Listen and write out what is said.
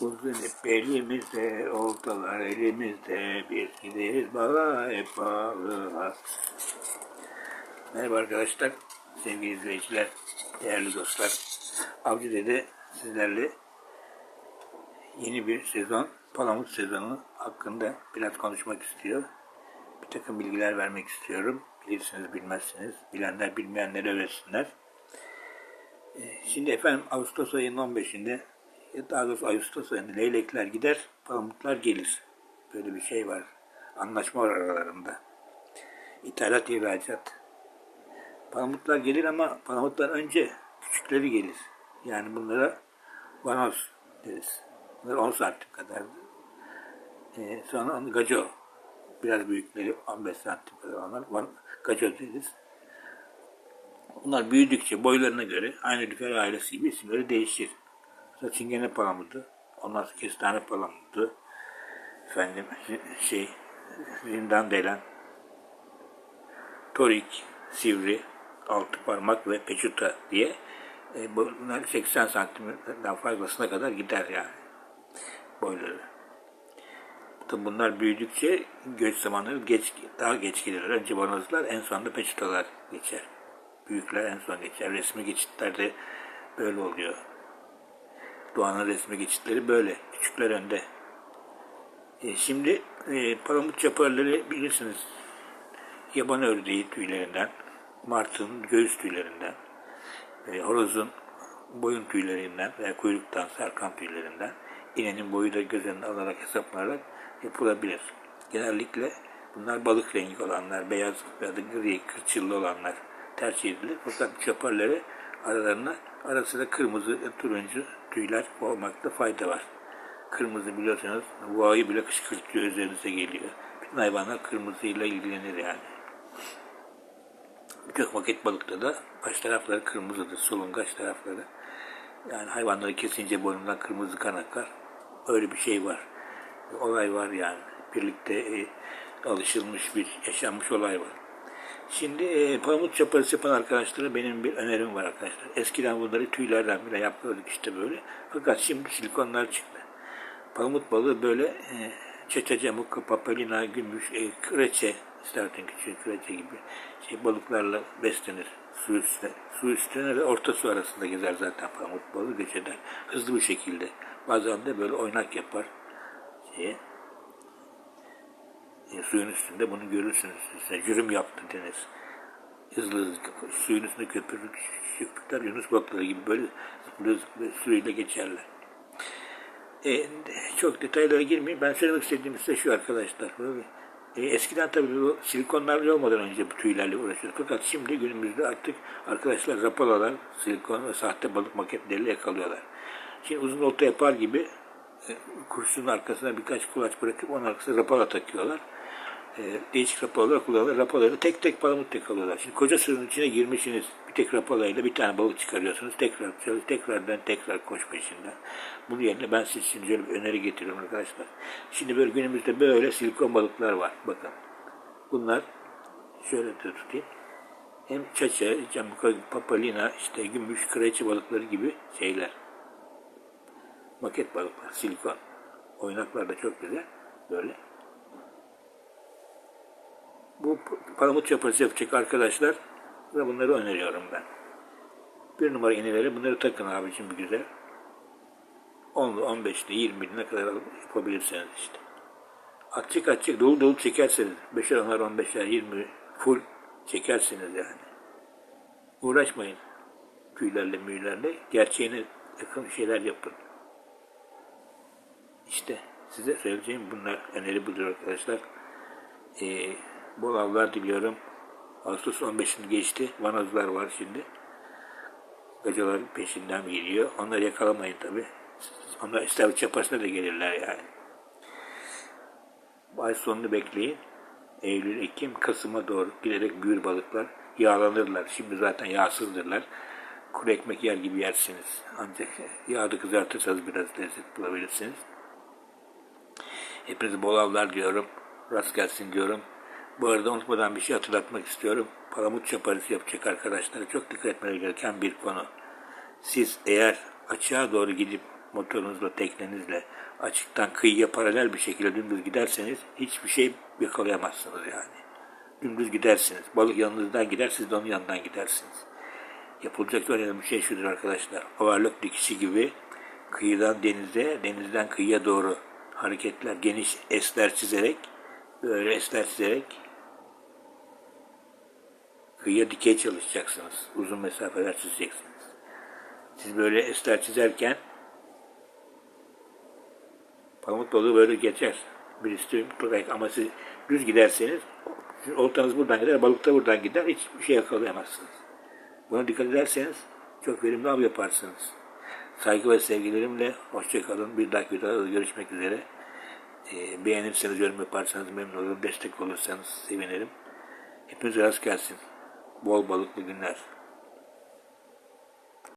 Uzun ip elimizde, oltalar elimizde, bir gideriz balığa hep balığa. Merhaba arkadaşlar, sevgili izleyiciler, değerli dostlar. Avcı Dede sizlerle yeni bir sezon, Palamut sezonu hakkında biraz konuşmak istiyor. Bir takım bilgiler vermek istiyorum. Bilirsiniz bilmezsiniz, bilenler bilmeyenleri öğretsinler. Ee, Şimdi efendim Ağustos ayının 15'inde ya daha doğrusu Ağustos ayında leylekler gider, palamutlar gelir. Böyle bir şey var. Anlaşma var aralarında. İthalat, ihracat. Palamutlar gelir ama palamutlar önce küçükleri gelir. Yani bunlara vanoz deriz. Bunlar 10 santim kadar. Ee, sonra onu gaco. Biraz büyükleri 15 santim kadar onlar. Gaco deriz. Bunlar büyüdükçe boylarına göre aynı lüfer ailesi gibi isimleri değişir. Mesela çingene palamudu, ondan sonra kestane palamudu, efendim şey, zindan delen, torik, sivri, altı parmak ve peçuta diye e, bunlar 80 santimden fazlasına kadar gider yani boyları. Tabi bunlar büyüdükçe göç zamanları geç, daha geç gelirler. Önce bonozlar en sonunda peçutalar geçer. Büyükler en son geçer. Resmi geçitlerde böyle oluyor. Doğanın resmi geçitleri böyle. Küçükler önde. E, şimdi e, palamut çaparları bilirsiniz. Yaban ördeği tüylerinden, martın göğüs tüylerinden, e, horozun boyun tüylerinden veya kuyruktan sarkan tüylerinden, inenin boyu da göz önüne alarak hesaplanarak yapılabilir. Genellikle bunlar balık rengi olanlar, beyaz ya da gri, kırçıllı olanlar tercih edilir. Fakat çaparları aralarına ara sıra kırmızı, turuncu tüyler olmakta fayda var. Kırmızı biliyorsanız vuayı bile kışkırtıyor, üzerinize geliyor. Bütün hayvanlar kırmızıyla ilgilenir yani. Birçok vakit balıkta da baş tarafları kırmızıdır, solungaç tarafları. Yani hayvanları kesince boynundan kırmızı kan akar. Öyle bir şey var. Olay var yani. Birlikte e, alışılmış bir, yaşanmış olay var. Şimdi e, pamuk çaparısı yapan arkadaşlara benim bir önerim var arkadaşlar. Eskiden bunları tüylerden bile yapıyorduk işte böyle. Fakat şimdi silikonlar çıktı. Pamuk balığı böyle e, çeçece, mukka, papalina, gümüş, e, kreçe, istersen küçük kreçe gibi şey balıklarla beslenir. Su üstüne, su üstüne ve orta su arasında gezer zaten pamuk balığı göç eder. Hızlı bir şekilde. Bazen de böyle oynak yapar. Şeye, e, suyun üstünde bunu görürsünüz. İşte cürüm yaptı deniz. Hızlı suyun üstünde köpürür, köpükler Yunus balıkları gibi böyle zıplıyor suyuyla geçerler. E, çok detaylara girmeyeyim. Ben söylemek istediğim size şu arkadaşlar. E, eskiden tabii bu silikonlar olmadan önce bu tüylerle uğraşıyorduk. Fakat şimdi günümüzde artık arkadaşlar rapalalar silikon ve sahte balık maketleriyle yakalıyorlar. Şimdi uzun olta yapar gibi e, kurşunun arkasına birkaç kulaç bırakıp onun arkasına rapala takıyorlar. E, değişik rapalalar kullanıyorlar. Rapaları tek tek palamut yakalıyorlar. Şimdi koca suyun içine girmişsiniz. Bir tek rapalayla bir tane balık çıkarıyorsunuz. Tekrar tekrardan tekrar koş peşinden. Bunun yerine ben şimdi şöyle bir öneri getiriyorum arkadaşlar. Şimdi böyle günümüzde böyle silikon balıklar var. Bakın. Bunlar şöyle de tutayım. Hem çaça, camuka, papalina, işte gümüş, kreçi balıkları gibi şeyler. Maket balıklar, silikon. Oynaklar da çok güzel. Böyle. Bu palamut çapası yapacak arkadaşlar ve bunları öneriyorum ben. Bir numara iğneleri bunları takın abicim bir güzel. 10'lu, 15'li, 20'li ne kadar yapabilirsiniz işte. Açık açık dolu dolu çekerseniz 5'er 10'ar 15'er 20 full çekersiniz yani. Uğraşmayın tüylerle müylerle. Gerçeğine yakın şeyler yapın. İşte size söyleyeceğim bunlar öneri budur arkadaşlar. Ee, bol avlar diliyorum. Ağustos 15'ini geçti. Vanozlar var şimdi. Gacaların peşinden geliyor. Onları yakalamayın tabi. Onlar istavrit yapasına da gelirler yani. Ay sonunu bekleyin. Eylül, Ekim, Kasım'a doğru giderek büyür balıklar. Yağlanırlar. Şimdi zaten yağsızdırlar. Kuru ekmek yer gibi yersiniz. Ancak yağda kızartırsanız biraz lezzet bulabilirsiniz. Hepinize bol avlar diyorum. Rast gelsin diyorum. Bu arada unutmadan bir şey hatırlatmak istiyorum. Palamut çaparısı yapacak arkadaşlara çok dikkat etmeleri gereken bir konu. Siz eğer açığa doğru gidip motorunuzla, teknenizle açıktan kıyıya paralel bir şekilde dümdüz giderseniz hiçbir şey yakalayamazsınız yani. Dümdüz gidersiniz. Balık yanınızdan gider, siz de onun yanından gidersiniz. Yapılacak önemli bir şey şudur arkadaşlar. Overlock dikişi gibi kıyıdan denize, denizden kıyıya doğru hareketler, geniş esler çizerek, böyle esler çizerek kıyıya dikey çalışacaksınız. Uzun mesafeler çizeceksiniz. Siz böyle esler çizerken pamuk balığı böyle geçer. Bir üstü ama siz düz giderseniz oltanız buradan gider, balık da buradan gider. Hiçbir şey yakalayamazsınız. Buna dikkat ederseniz çok verimli av yaparsınız. Saygı ve sevgilerimle hoşçakalın. Bir dahaki videoda görüşmek üzere. Ee, beğenirseniz, yorum yaparsanız memnun olurum. Destek olursanız sevinirim. Hepinize rast gelsin. Bol balıklı günler.